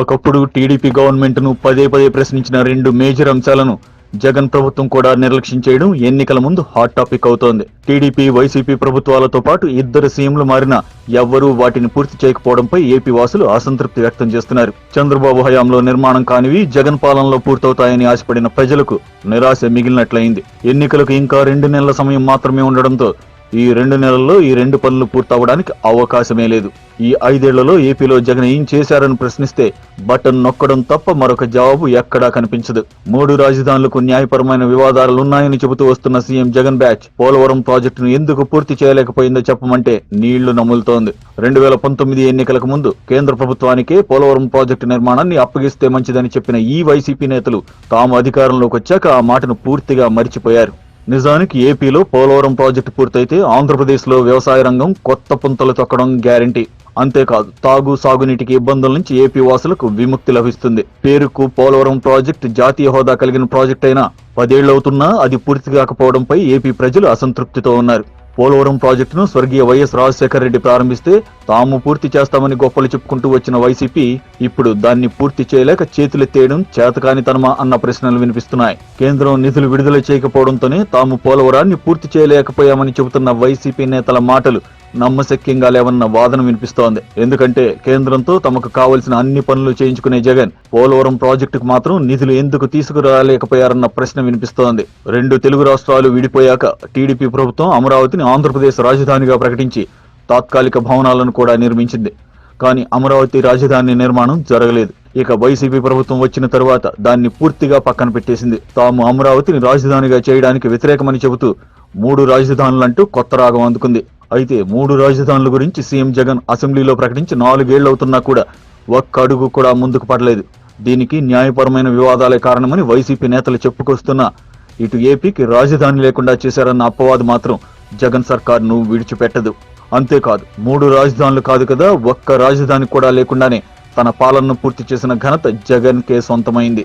ఒకప్పుడు టీడీపీ గవర్నమెంట్ను పదే పదే ప్రశ్నించిన రెండు మేజర్ అంశాలను జగన్ ప్రభుత్వం కూడా నిర్లక్ష్యం చేయడం ఎన్నికల ముందు హాట్ టాపిక్ అవుతోంది. టీడీపీ వైసీపీ ప్రభుత్వాలతో పాటు ఇద్దరు సీఎంలు మారినా ఎవ్వరూ వాటిని పూర్తి చేయకపోవడంపై ఏపీ వాసులు అసంతృప్తి వ్యక్తం చేస్తున్నారు. చంద్రబాబు హయాంలో నిర్మాణం కానివి జగన్ పాలనలో పూర్తవుతాయని ఆశపడిన ప్రజలకు నిరాశ మిగిలినట్లయింది. ఎన్నికలకు ఇంకా రెండు నెలల సమయం మాత్రమే ఉండడంతో ఈ రెండు నెలల్లో ఈ రెండు పనులు పూర్తవడానికి అవకాశమే లేదు. ఈ ఐదేళ్ళలో ఏపీలో జగన్ ఏం చేశారని ప్రశ్నిస్తే బటన్ నొక్కడం తప్ప మరొక జవాబు ఎక్కడా కనిపించదు. మూడు రాజధానులకు న్యాయపరమైన వివాదాలున్నాయని చెబుతూ వస్తున్న సీఎం జగన్ బ్యాచ్ పోలవరం ప్రాజెక్టును ఎందుకు పూర్తి చేయలేకపోయిందో చెప్పమంటే నీళ్ళు నములుతోంది. రెండు వేల పంతొమ్మిది ఎన్నికలకు ముందు కేంద్ర ప్రభుత్వానికే పోలవరం ప్రాజెక్టు నిర్మాణాన్ని అప్పగిస్తే మంచిదని చెప్పిన ఈ వైసీపీ నేతలు తాము అధికారంలోకి వచ్చాక ఆ మాటను పూర్తిగా మరిచిపోయారు. నిజానికి ఏపీలో పోలవరం ప్రాజెక్టు పూర్తయితే ఆంధ్రప్రదేశ్లో వ్యవసాయ రంగం కొత్త పుంతలు తొక్కడం గ్యారంటీ. అంతేకాదు తాగు సాగునీటికి ఇబ్బందుల నుంచి ఏపీ వాసులకు విముక్తి లభిస్తుంది. పేరుకు పోలవరం ప్రాజెక్టు జాతీయ హోదా కలిగిన ప్రాజెక్ట్ అయినా పదేళ్ళవుతున్నా అది పూర్తి కాకపోవడంపై ఏపీ ప్రజలు అసంతృప్తితో ఉన్నారు. పోలవరం ప్రాజెక్టును స్వర్గీయ వైఎస్ రాజశేఖర రెడ్డి ప్రారంభిస్తే తాము పూర్తి చేస్తామని గొప్పలు చెప్పుకుంటూ వచ్చిన వైసీపీ ఇప్పుడు దాన్ని పూర్తి చేయలేక చేతులెత్తేయడం చేతకాని తనమా అన్న ప్రశ్నలు వినిపిస్తున్నాయి. కేంద్రం నిధులు విడుదల చేయకపోవడంతోనే తాము పోలవరాన్ని పూర్తి చేయలేకపోయామని చెబుతున్న వైసీపీ నేతల మాటలు నమ్మశక్యంగా లేవన్న వాదన వినిపిస్తోంది. ఎందుకంటే కేంద్రంతో తమకు కావలసిన అన్ని పనులు చేయించుకునే జగన్ పోలవరం ప్రాజెక్టుకు మాత్రం నిధులు ఎందుకు తీసుకురాలేకపోయారన్న ప్రశ్న వినిపిస్తోంది. రెండు తెలుగు రాష్ట్రాలు విడిపోయాక టీడీపీ ప్రభుత్వం అమరావతిని ఆంధ్రప్రదేశ్ రాజధానిగా ప్రకటించి తాత్కాలిక భవనాలను కూడా నిర్మించింది. కానీ అమరావతి రాజధాని నిర్మాణం జరగలేదు. ఇక వైసీపీ ప్రభుత్వం వచ్చిన తరువాత దాన్ని పూర్తిగా పక్కన పెట్టేసింది. తాము అమరావతిని రాజధానిగా చేయడానికి వ్యతిరేకమని చెబుతూ మూడు రాజధానులంటూ కొత్త రాగం అందుకుంది. అయితే మూడు రాజధానుల గురించి సీఎం జగన్ అసెంబ్లీలో ప్రకటించి నాలుగేళ్ళవుతున్నా కూడా ఒక్క అడుగు కూడా ముందుకు పడలేదు. దీనికి న్యాయపరమైన వివాదాలే కారణమని వైసీపీ నేతలు చెప్పుకొస్తున్నా ఇటు ఏపీకి రాజధాని లేకుండా చేశారన్న అపవాదు మాత్రం జగన్ సర్కార్ను విడిచిపెట్టదు. అంతేకాదు మూడు రాజధానులు కాదు కదా ఒక్క రాజధాని కూడా లేకుండానే తన పాలనను పూర్తి చేసిన ఘనత జగన్కే సొంతమైంది.